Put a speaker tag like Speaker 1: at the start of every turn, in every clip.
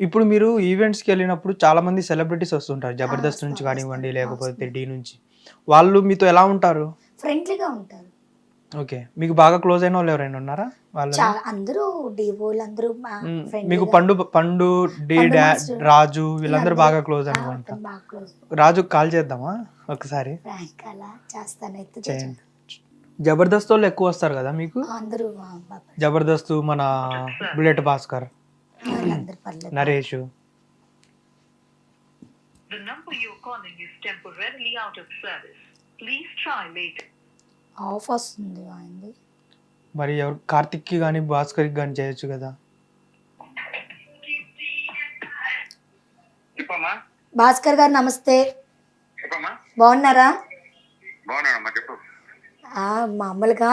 Speaker 1: ఇప్పుడు మీరు ఈవెంట్స్కి వెళ్ళినప్పుడు చాలా మంది సెలబ్రిటీస్ వస్తుంటారు. జబర్దస్త్ నుంచి కానివ్వండి లేకపోతే. డి నుంచి. వాళ్ళు మీతో ఎలా ఉంటారు?
Speaker 2: ఫ్రెండ్లీగా ఉంటారు.
Speaker 1: ఓకే. మీకు బాగా క్లోజ్ అయిన వాళ్ళు ఎవరైనా ఉన్నారా? వాళ్ళు
Speaker 2: అందరూ డివోలు అందరూ
Speaker 1: మీకు పండు పండు డి. రాజు వీళ్ళందరూ బాగా క్లోజ్ అనుకుంటా. రాజు కాల్ చేద్దామా ఒకసారి? చేయండి. జబర్దస్త్ వాళ్ళు ఎక్కువ వస్తారు కదా మీకు? జబర్దస్త్ మన బుల్లెట్ భాస్కర్.
Speaker 2: వాళ్ళందరూ పర్లేదు.
Speaker 1: Naresh.
Speaker 3: The number you're calling is temporarily out of service. Please try later.
Speaker 2: Off వస్తుంది ఆయనది
Speaker 1: మరి ఎవరు కార్తిక్కి కానీ భాస్కర్కి కానీ చేయొచ్చు కదా.
Speaker 4: చెప్పమ్మా.
Speaker 2: భాస్కర్ గారు నమస్తే.
Speaker 4: చెప్పమ్మా.
Speaker 2: బాగున్నారా?
Speaker 4: బాగున్నానమ్మా చెప్పు.
Speaker 2: ఆ, మామూలుగా.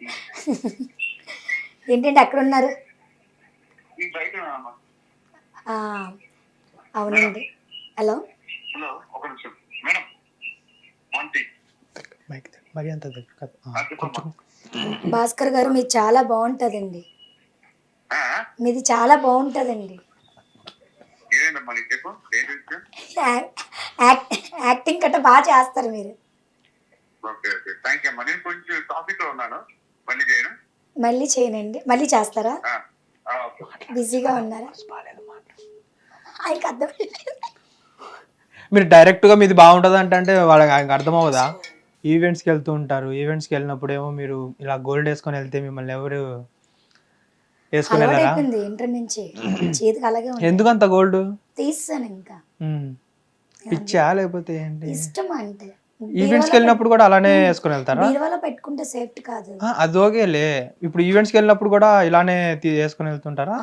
Speaker 2: ఏంటంటే ఎక్కడ ఉన్నారు
Speaker 4: ఈ బయట ఉన్నానమ్మా
Speaker 2: ఆ, అవునండి. హలో? భాస్కర్ గారు మీది చాలా బాగుంటుందండి. మీది చాలా బాగుంటుందండి. యాక్టింగ్ కట్ట బాగా చేస్తారు మీరు.
Speaker 4: మళ్ళీ చేయను?
Speaker 2: మళ్ళీ చేయనండి. మళ్ళీ చేస్తారా? బిజీగా ఉన్నారా. ఆయనకి అర్థం
Speaker 1: మీరు డైరెక్ట్గా మీది బాగుంటుంది అంటే వాళ్ళకి ఆయనకి అర్థం అవ్వదా ఈవెంట్స్కి వెళ్తూ ఉంటారు ఈవెంట్స్కి వెళ్ళినప్పుడు ఏమో మీరు ఇలా గోల్డ్ వేసుకొని వెళ్తే మిమ్మల్ని ఎవరు వేసుకొని వెళ్ళరా?
Speaker 2: ఇంటర్ నుంచి. చేతికి అలాగే
Speaker 1: ఎందుకంత గోల్డ్?
Speaker 2: తీస్తాను ఇంకా.
Speaker 1: పిచ్చా లేకపోతే ఏంటి?
Speaker 2: ఇష్టం అంటే.
Speaker 1: ఈవెంట్స్కి వెళ్ళినప్పుడు కూడా అలానే వేసుకొని వెళ్తారా?
Speaker 2: బీరువాలో పెట్టుకుంటే సేఫ్టీ కాదు.
Speaker 1: అది ఓకేలే. ఇప్పుడు ఈవెంట్స్కి వెళ్ళినప్పుడు కూడా ఇలానే వేసుకొని వెళ్తుంటారా?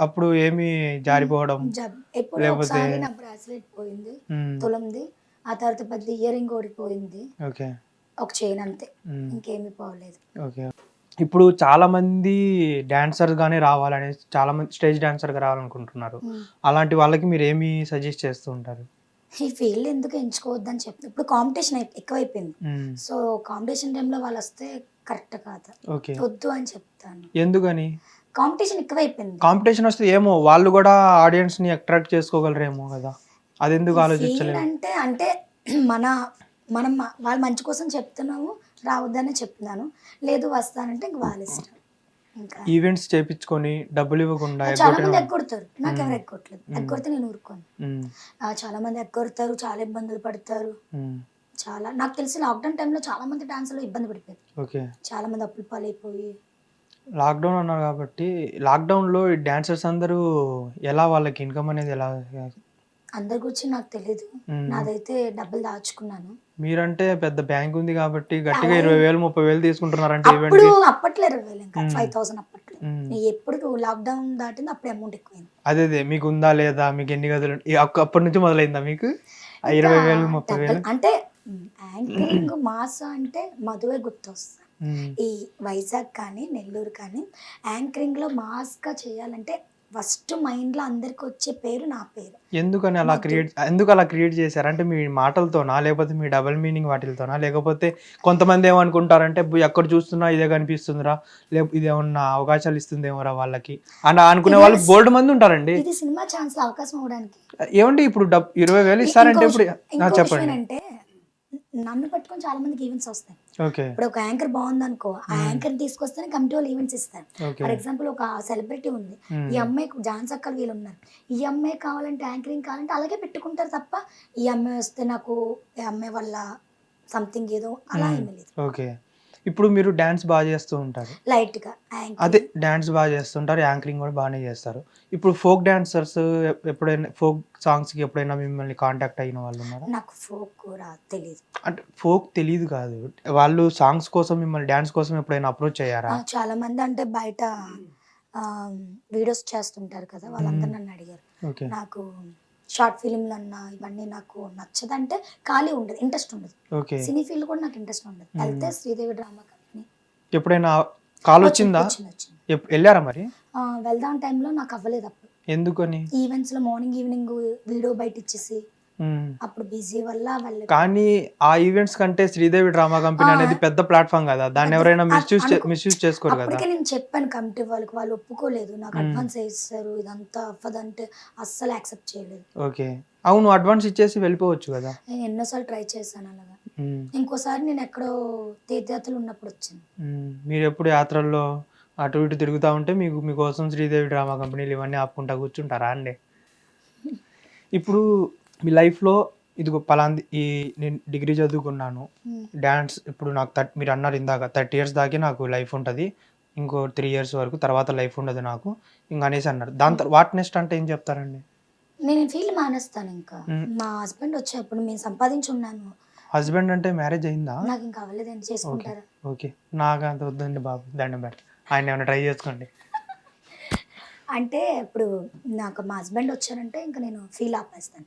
Speaker 1: అప్పుడు ఏమి జారిపోవడం లేకపోతే-
Speaker 2: ఒకసారి నా బ్రాస్లెట్ పోయింది
Speaker 1: మ్మ్.
Speaker 2: తులంది. ఆ తర్వాత పెద్ద ఇయర్ రింగ్ ఓడిపోయింది
Speaker 1: ఓకే.
Speaker 2: ఒక చైన్ అంతే. ఇంకేమీ పోలేదు.
Speaker 1: ఓకే. ఇప్పుడు చాలా మంది డాన్సర్ గానే రావాలని చాలా మంది స్టేజ్ డాన్సర్గా రావాలనుకుంటున్నారు. అలాంటి వాళ్ళకి మీరు ఏమి సజెస్ట్ చేస్తూ ఉంటారు?
Speaker 2: ఈ ఫీల్డ్ ఎందుకు ఎంచుకోవద్దని చెప్తాను ఇప్పుడు కాంపిటీషన్ ఎక్కువైపోయింది. సో కాంపిటీషన్ టైంలో వాళ్ళు వస్తే కరెక్ట్ కాదు. వద్దు అని చెప్తాను.
Speaker 1: ఎందుకని?
Speaker 2: కాంపిటీషన్ ఎక్కువైపోయింది.
Speaker 1: కాంపిటీషన్ వస్తే ఏమో వాళ్ళు కూడా ఆడియన్స్ని అట్రాక్ట్ చేసుకోగలరేమో కదా. అది ఎందుకు ఆలోచించలేదు
Speaker 2: అంటే అంటే మన మనం వాళ్ళ మంచి కోసం చెప్తున్నాము రావద్దనే చెప్తున్నాను. లేదు వస్తానంటే ఇంక వాళ్ళ ఇష్టం.
Speaker 1: ఈవెంట్స్ చేపించుకొని డబ్బులు ఇవ్వకుండా
Speaker 2: చాలా మంది ఎగ్గొడతారు. నాకు ఎవరు ఎగ్గొట్టలేదు. ఎగ్గొడితే నేను ఊరుకోను. చాలా మంది ఎగ్గొడతారు చాలా ఇబ్బందులు పడతారు. చాలా నాకు తెలిసి లాక్డౌన్ టైంలో చాలా మంది డాన్సులు ఇబ్బంది పడిపోయారు.
Speaker 1: ఓకే.
Speaker 2: చాలా మంది అప్పులు పాలైపోయి.
Speaker 1: లాక్డౌన్ అన్నారు కాబట్టి లాక్డౌన్లో డాన్సర్స్ అందరూ ఎలా వాళ్ళకి ఇన్కమ్ అనేది ఎలా
Speaker 2: అందరి గురించి నాకు తెలియదు. నాదైతే డబ్బులు దాచుకున్నాను.
Speaker 1: మీరంటే పెద్ద బ్యాంక్ ఉంది కాబట్టి గట్టిగా ఇరవై వేలు ముప్పై వేలు తీసుకుంటున్నారంటే ఈవెంట్
Speaker 2: అప్పుడు అప్పట్లో ఇరవై వేలు ఇంకా. ఫైవ్ థౌసండ్ అప్పట్లో. ఎప్పుడు లాక్డౌన్ దాటింది అప్పుడు అమౌంట్ ఎక్కువైంది.
Speaker 1: అదే అదే. మీకు ఉందా లేదా? మీకు ఎన్ని గదులు అప్పటి నుంచి మొదలైందా మీకు? ఇరవై వేలు ముప్పై వేలు?
Speaker 2: అంటే యాంకరింగ్ మాస్ అంటే మధువే గుర్తొస్తుంది. ఈ వైజాగ్ కానీ నెల్లూరు కానీ యాంకరింగ్లో మాస్గా చేయాలంటే ఫస్ట్ మైండ్లో అందరికి వచ్చే పేరు నా పేరు.
Speaker 1: ఎందుకని అలా క్రియేట్ ఎందుకు అలా క్రియేట్ చేశారు? అంటే మీ మాటలతోనా? లేకపోతే మీ డబుల్ మీనింగ్ వాటితోనా లేకపోతే కొంతమంది ఏమనుకుంటారంటే "బు- ఎక్కడ చూస్తున్నా ఇదే కనిపిస్తుందిరా లేకపోతే ఇది ఏమన్నా అవకాశాలు ఇస్తుందేమోరా వాళ్ళకి? అని అనుకునే వాళ్ళు బోల్డ్ మంది ఉంటారండి.
Speaker 2: ఇది సినిమా ఛాన్స్ అవకాశం అవడానికి
Speaker 1: ఏమండి ఇప్పుడు ఇరవై వేలు ఇస్తారంటే ఇప్పుడు చెప్పండి.
Speaker 2: అంటే నన్ను పట్టుకొని చాలా మందికి ఈవెంట్స్ వస్తాయి. ఇప్పుడు ఒక యాంకర్ బాగుంది అనుకో ఆ యాంకర్ తీసుకొస్తేనే కమిటీ వాళ్ళు ఈవెంట్స్ ఇస్తారు. ఫర్ ఎగ్జాంపుల్ ఒక సెలబ్రిటీ ఉంది. ఈ అమ్మాయికి ఝాన్స్ అక్కలు వీళ్ళు ఉన్నారు. ఈ అమ్మాయి కావాలంటే యాంకరింగ్ కావాలంటే అలాగే పెట్టుకుంటారు తప్ప ఈ అమ్మాయి వస్తే నాకు ఈ అమ్మాయి వల్ల సంథింగ్ ఏదో అలా
Speaker 1: మ్మ్.
Speaker 2: ఏమీ లేదు.
Speaker 1: ఓకే. ఇప్పుడు మీరు డాన్స్ బాగా చేస్తూ ఉంటారు.
Speaker 2: లైట్గా
Speaker 1: అదే డాన్స్ బాగా చేస్తుంటారు యాంకరింగ్ కూడా బాగానే చేస్తారు. ఇప్పుడు ఫోక్ డాన్సర్స్ ఎప్పుడైనా ఫోక్ సాంగ్స్కి ఎప్పుడైనా మిమ్మల్ని కాంటాక్ట్ అయిన వాళ్ళు ఉన్నారా?
Speaker 2: నాకు ఫోక్ కూడా తెలియదు
Speaker 1: అంటే ఫోక్ తెలియదు కాదు. వాళ్ళు సాంగ్స్ కోసం మిమ్మల్ని డాన్స్ కోసం ఎప్పుడైనా అప్రోచ్ అయ్యారా?
Speaker 2: చాలా మంది అంటే బయట వీడియోస్ చేస్తుంటారు కదా వాళ్ళందరూ నన్ను అడిగారు.
Speaker 1: ఓకే.
Speaker 2: నాకు షార్ట్ ఫిలింలు అన్నా ఇవన్నీ నాకు నచ్చదంటే ఖాళీ ఉండదు ఇంట్రెస్ట్ ఉండదు. సినీ ఫీల్డ్ కూడా నాకు ఇంట్రెస్ట్ ఉండదు. వెళ్తే శ్రీదేవి డ్రామా కంపెనీ.
Speaker 1: ఎప్పుడైనా కాల్ వచ్చిందా? వెళ్ళారా మరి?
Speaker 2: వెళ్దాం టైంలో నాకు అవ్వలేదు అప్పుడు.
Speaker 1: ఎందుకని?
Speaker 2: ఈవెంట్స్లో మార్నింగ్ ఈవినింగ్ వీడియో బయట ఇచ్చేసి. అప్పుడు బిజీ వల్ల వాళ్ళు
Speaker 1: కానీ ఆ ఈవెంట్స్ కంటే శ్రీదేవి డ్రామా కంపెనీ. అనేది పెద్ద ప్లాట్ఫామ్ కదా. దాన్ని ఎవరైనా మిస్యూజ్ మిస్యూజ్ చేసుకోరు కదా.
Speaker 2: నేను చెప్పాను కమిటీ వాళ్ళకి వాళ్ళు ఒప్పుకోలేదు. నాకు. అడ్వాన్స్ ఇస్తారు ఇదంతా అవ్వదంటే అస్సలు యాక్సెప్ట్ చేయలేదు.
Speaker 1: ఓకే. అవును అడ్వాన్స్ ఇచ్చేసి వెళ్ళిపోవచ్చు కదా.
Speaker 2: నేను ఎన్నోసార్లు ట్రై చేశాను అలాగా. ఇంకోసారి నేను ఎక్కడో తీర్థయాత్రలు ఉన్నప్పుడు వచ్చింది.
Speaker 1: మీరు ఎప్పుడు యాత్రల్లో అటు ఇటు తిరుగుతూ ఉంటే మీకు మీకోసం శ్రీదేవి డ్రామా కంపెనీలు ఇవన్నీ ఆపుకుంటా కూర్చుంటారా అండి? ఇప్పుడు మీ లైఫ్లో ఇదిగో పలాంది ఈ నేను డిగ్రీ చదువుకున్నాను. డ్యాన్స్ ఇప్పుడు నాకు థర్ట్ మీరు అన్నారు ఇందాక థర్టీ ఇయర్స్ దాకే నాకు లైఫ్ ఉంటుంది. ఇంకో త్రీ ఇయర్స్ వరకు తర్వాత లైఫ్ ఉండదు నాకు. ఇంకా అనేసి అన్నారు. దాని తర్వాత వాట్ నెక్స్ట్ అంటే ఏం చెప్తారండి?
Speaker 2: నేను ఫీల్ మానేస్తాను ఇంకా. మా హస్బెండ్ వచ్చేప్పుడు మేము సంపాదించున్నాను
Speaker 1: హస్బెండ్ అంటే మ్యారేజ్ అయిందా?
Speaker 2: నాకు ఇంకా అవ్వలేదండి చేసుకుంటారా.
Speaker 1: ఓకే. నాకు అంత వద్దండి బాబు. దండం పెట్ట ఆయన ఏమైనా ట్రై చేసుకోండి.
Speaker 2: అంటే ఇప్పుడు నాకు మా హస్బెండ్ వచ్చారంటే ఇంకా నేను ఫీల్ ఆపేస్తాను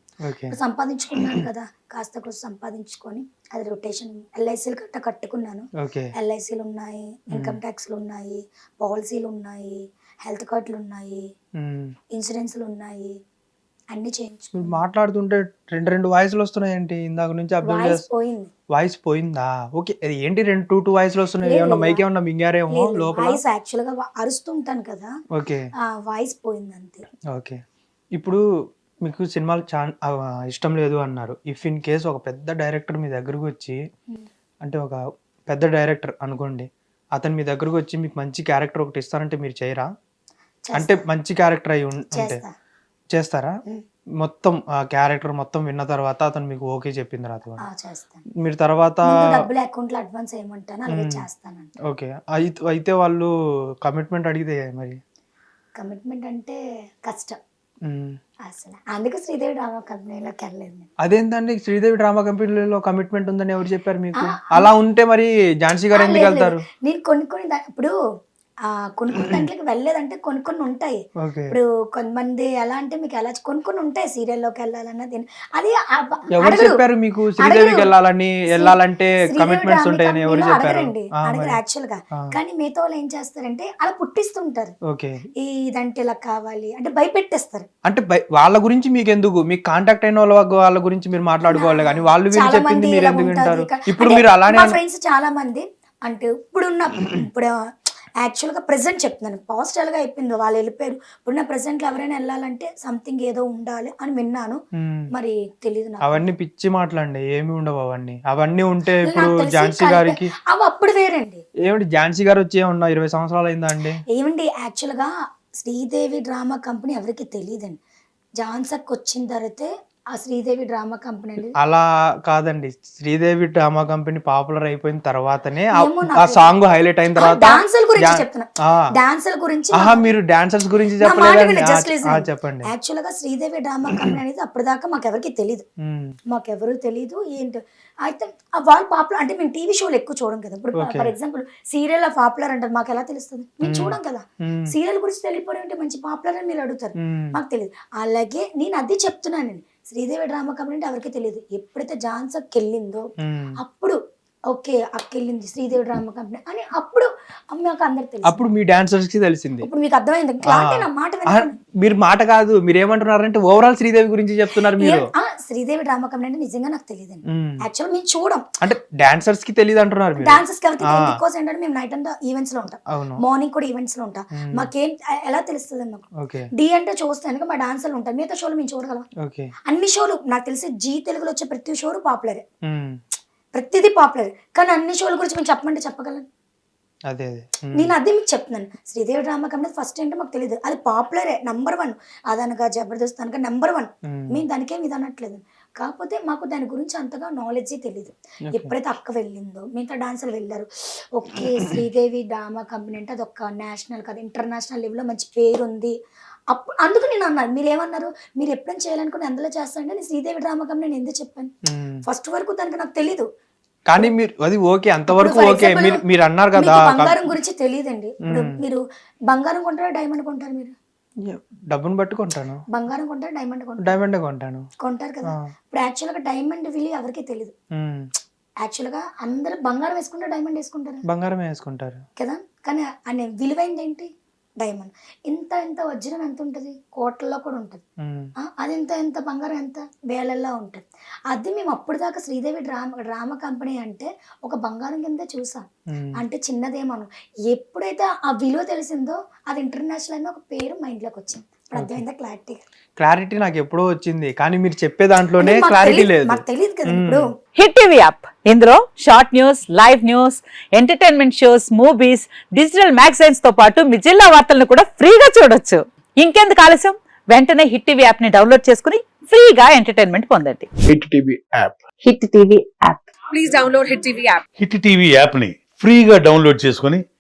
Speaker 2: సంపాదించుకున్నాను కదా కాస్త కొంచెం సంపాదించుకొని అది రొటేషన్ ఎల్ఐసీలు గట్ట కట్టుకున్నాను. ఎల్ఐసీలు ఉన్నాయి ఇన్కమ్ ట్యాక్స్లు ఉన్నాయి పాలసీలు ఉన్నాయి హెల్త్ కార్డులు ఉన్నాయి. ఇన్సూరెన్స్లు ఉన్నాయి అన్ని
Speaker 1: మీరు
Speaker 2: చేయించుకున్నాను
Speaker 1: మాట్లాడుతుంటే రెండు రెండు వాయిస్లు వస్తున్నాయేంటి? ఇందాక నుంచి అబ్జర్వ్
Speaker 2: వాయిస్
Speaker 1: చేస్తా
Speaker 2: పోయింది.
Speaker 1: వాయిస్ పోయిందా? ఓకే అది ఏంటి రెండు టూ టూ వాయిస్లు వస్తున్నాయి?
Speaker 2: లేదు,
Speaker 1: ఏమన్నా. మైక్ ఏమన్నా మింగారేమో లోపల?
Speaker 2: వాయిస్ యాక్చువల్గా వా- అరుస్తుంటాను కదా.
Speaker 1: ఓకే.
Speaker 2: ఆ వాయిస్ పోయింది అంతే
Speaker 1: ఓకే. ఇప్పుడు మీకు సినిమాలు చా ఆ, ఇష్టం లేదు అన్నారు. ఇఫ్ ఇన్ కేస్ ఒక పెద్ద డైరెక్టర్ మీ దగ్గరకు వచ్చి అంటే ఒక పెద్ద డైరెక్టర్ అనుకోండి అతను మీ దగ్గరకు వచ్చి మీకు మంచి క్యారెక్టర్ ఒకటి ఇస్తారంటే మీరు చేయరా? అంటే మంచి క్యారెక్టర్ అయి ఉం- ఉంటే
Speaker 2: చేస్తా.
Speaker 1: చేస్తారా. మొత్తం ఆ క్యారెక్టర్ మొత్తం విన్న తర్వాత అతను మీకు ఓకే చెప్పిన తర్వాత
Speaker 2: ఆ, చేస్తాను.
Speaker 1: మీరు తర్వాత
Speaker 2: ముందు డబ్బులు అకౌంట్లో అడ్వాన్స్ ఏమంటాను అలాగే
Speaker 1: మ్మ్.
Speaker 2: చేస్తానండి
Speaker 1: ఓకే. అయితే అయితే వాళ్ళు కమిట్మెంట్ అడిగితే మరి?
Speaker 2: కమిట్మెంట్ అంటే కష్టం.
Speaker 1: ఉమ్.
Speaker 2: అసలు. అందుకే శ్రీదేవి డ్రామా కంపెనీలోకి వెళ్ళలేదు నేను.
Speaker 1: అదేంటండి శ్రీదేవి డ్రామా కంపెనీలో కమిట్మెంట్ ఉందని ఎవరు చెప్పారు మీకు?
Speaker 2: ఆ,
Speaker 1: అలా ఉంటే మరి ఝాన్సీ గారు
Speaker 2: ఆ,
Speaker 1: ఎందుకు
Speaker 2: లేదు,
Speaker 1: వెళ్తారు?
Speaker 2: లేదు. నేను కొన్ని కొన్ని దా- ఇప్పుడు కొన్ని కొన్ని దాంట్లోకి వెళ్ళలేదంటే కొన్ని కొన్ని ఉంటాయి. ఇప్పుడు కొంతమంది ఎలా అంటే మీకు ఎలా కొన్ని కొన్ని ఉంటాయి సీరియల్లోకి వెళ్ళాలన్నా దీని అది
Speaker 1: ఎవరు. చెప్పారు మీకు శ్రీదేవికి. వెళ్ళాలని వెళ్ళాలంటే కమిట్మెంట్స్ ఉంటాయని ఎవరు చెప్పారు?
Speaker 2: అడగరు.
Speaker 1: యాక్చువల్గా
Speaker 2: కానీ మిగతా వాళ్ళు ఏం చేస్తారంటే అలా పుట్టిస్తుంటారు.
Speaker 1: ఓకే.
Speaker 2: ఇదంటే ఇలా కావాలి అంటే భయపెట్టేస్తారు.
Speaker 1: అంటే వాళ్ళ గురించి మీకు ఎందుకు మీకు కాంటాక్ట్ అయిన వాళ్ళ వాళ్ళ గురించి మీరు మాట్లాడుకోవాలి కానీ వాళ్ళు వీళ్ళు చెప్పింది మీరు ఎందుకు వింటారు? ఇప్పుడు మీరు అలానే
Speaker 2: ఫ్రెండ్స్ చాలా మంది అంటే ఇప్పుడున్న ఇప్పుడు యాక్చువల్గా ప్రెసెంట్ చెప్తున్నాను. పాజిటివ్గా అయిపోయింది. వాళ్ళు వెళ్ళిపోయారు. ఇప్పుడున్న ప్రెసెంట్లో ఎవరైనా వెళ్ళాలంటే సంథింగ్ ఏదో ఉండాలి అని విన్నాను. మరి తెలియదు
Speaker 1: అవన్నీ పిచ్చి మాటలండి. ఏమి ఉండవు అవన్నీ. అవన్నీ ఉంటే ఇప్పుడు ఝాన్సీ గారికి
Speaker 2: అవి అప్పుడు వేరండి.
Speaker 1: ఏమిటి ఝాన్సీ గారు వచ్చి ఏమన్నా ఇరవై సంవత్సరాలు అయిందా అండి?
Speaker 2: ఏమండి యాక్చువల్గా శ్రీదేవి డ్రామా కంపెనీ ఎవరికి తెలియదండి జాన్సక్ వచ్చిన తర్వాతే ఆ శ్రీదేవి డ్రామా కంపెనీ
Speaker 1: అలా కాదండి. శ్రీదేవి డ్రామా కంపెనీ పాపులర్ అయిపోయిన తర్వాతనే ఆ- సాంగ్ హైలైట్ అయిన తర్వాత
Speaker 2: డాన్సుల గురించి చెప్తున్నా.
Speaker 1: ఆ.
Speaker 2: డాన్సుల గురించి
Speaker 1: ఆహా మీరు డాన్సర్స్ గురించి చెప్పలేదండి. చెప్పండి.
Speaker 2: యాక్చువల్గా శ్రీదేవి డ్రామా కంపెనీ అనేది అప్పటిదాకా మాకు ఎవరికి తెలియదు మాకెవరు తెలియదు ఏంటి? అయితే వాళ్ళు పాపులర్ అంటే మేము టీవీ షోలు ఎక్కువ చూడం కదా. ఇప్పుడు. ఫర్ ఎగ్జాంపుల్ సీరియల్ పాపులర్ అంటారు మాకు ఎలా తెలుస్తుంది? మేము. చూడం కదా. సీరియల్ గురించి తెలియపోవడం అంటే మంచి పాపులర్ అని మీరు అడుగుతారు. మాకు తెలియదు అలాగే నేను అది చెప్తున్నాను నేను. శ్రీదేవి డ్రామా కంపెనీ అంటే ఎవరికి తెలియదు ఎప్పుడైతే జాన్సక్ వెళ్ళిందో. అప్పుడు ఓకే అక్క వెళ్ళింది శ్రీదేవి డ్రామా కంపెనీ అని అప్పుడు మాకు అందరికి తెలుసు
Speaker 1: అప్పుడు మీ డాన్సర్స్కి తెలిసింది.
Speaker 2: ఇప్పుడు మీకు అర్థమైంది. క్లారిటీ నా మాట.
Speaker 1: మీరు మాట కాదు మీరు ఏమంటున్నారంటే ఓవరాల్ శ్రీదేవి గురించి చెప్తున్నారు మీరు.
Speaker 2: శ్రీదేవి డ్రామా కంపెనీ అంటే నిజంగా నాకు తెలియదండి.
Speaker 1: ఉమ్,
Speaker 2: యాక్చువల్ మేము చూడం.
Speaker 1: అంటే డాన్సర్స్కి తెలియదు అంటున్నారు
Speaker 2: కాబట్టి
Speaker 1: ఆ.
Speaker 2: బికాస్ ఏంటంటే మేము నైట్ అంతా ఈవెంట్స్లో ఉంటాం. మార్నింగ్ కూడా ఈవెంట్స్లో ఉంటాం. మాకేం ఎలా తెలుస్తుంది మాకు డి అంటే చూస్తాను మా డాన్సర్లు ఉంటారు. మిగతా షోలు మేము చూడగలం. అన్ని షోలు నాకు తెలిసి జీ తెలుగులో వచ్చే ప్రతి షోలు పాపులరే ప్రతిదీ పాపులర్. కానీ అన్ని షోల గురించి మేము చెప్పమంటే చెప్పగలను
Speaker 1: అదే
Speaker 2: నేను అదే మీకు చెప్తున్నాను. శ్రీదేవి డ్రామా కంపెనీ ఫస్ట్ ఏంటో మాకు తెలియదు అది పాపులరే నంబర్ వన్ అదనగా జబర్దస్త్ అనగా నెంబర్ వన్ మేము దానికేం ఇది అనట్లేదు కాకపోతే మాకు దాని గురించి అంతగా నాలెడ్జ్ తెలియదు. ఎప్పుడైతే అక్క వెళ్ళిందో మిగతా డాన్సర్లు వెళ్ళారు. ఓకే శ్రీదేవి డ్రామా కంపెనీ అంటే అది ఒక నేషనల్ కదా ఇంటర్నేషనల్ లెవెల్లో మంచి పేరు ఉంది. అప్పుడు అందుకు నేను అన్నాను. మీరు ఏమన్నారు మీరు ఎప్పుడైనా చేయాలనుకుని ఎందులో చేస్తానంటే నేను శ్రీదేవి డ్రామా కంపెనీ నేను ఎందుకు చెప్పాను. ఫస్ట్ వరకు దానికి నాకు తెలీదు.
Speaker 1: కానీ మీరు అది ఓకే అంతవరకు ఓకే. మీరు మీరు అన్నారు కదా
Speaker 2: బంగారం గురించి తెలియదండి. మీరు బంగారం కొంటారా డైమండ్ కొంటారు మీరు?
Speaker 1: డబ్బును పట్టుకుంటాను
Speaker 2: బంగారం కొంటారా డైమండ్ కొంటారు?
Speaker 1: డైమండ్ కొంటాను.
Speaker 2: కొంటారు కదా. ఇప్పుడు యాక్చువల్గా డైమండ్ విలువ ఎవరికి తెలియదు
Speaker 1: ఉమ్,
Speaker 2: యాక్చువల్గా అందరూ బంగారం వేసుకుంటారు డైమండ్ వేసుకుంటారు?
Speaker 1: బంగారం వేసుకుంటారు.
Speaker 2: కదా? కానీ అనే విలువైంది ఏంటి? డైమండ్. ఇంత ఇంత వజ్రం ఎంత ఉంటుంది? కోట్లలో కూడా ఉంటుంది. అది ఎంత ఎంత బంగారం ఎంత? వేలల్లో ఉంటుంది. అది మేము అప్పుడు దాకా శ్రీదేవి డ్రామా డ్రామా కంపెనీ అంటే ఒక బంగారం కింద చూసాం. అంటే చిన్నదేమను ఎప్పుడైతే ఆ విలువ తెలిసిందో అది ఇంటర్నేషనల్ అని ఒక పేరు మైండ్లోకి వచ్చింది. ఇప్పుడు అర్థమైందా క్లారిటీ?
Speaker 1: క్లారిటీ నాకు ఎప్పుడో వచ్చింది. కానీ మీరు చెప్పే దాంట్లోనే క్లారిటీ లేదు.
Speaker 2: మాకు తెలియదు కదా
Speaker 1: మ్మ్.
Speaker 2: ఇప్పుడు.
Speaker 5: Hit TV app. ఇందులో short news live news entertainment shows movies digital మ్యాగజైన్స్తో పాటు మీ జిల్లా వార్తలను కూడా ఫ్రీగా చూడొచ్చు. ఇంకెందుకు ఆలస్యం? వెంటనే హిట్ టీవీ యాప్ని డౌన్లోడ్ చేసుకుని ఫ్రీగా ఎంటర్టైన్మెంట్ పొందండి.
Speaker 6: Hit TV app.
Speaker 5: Hit TV app.
Speaker 7: Hit TV యాప్ని ఫ్రీగా డౌన్లోడ్ చేసుకొని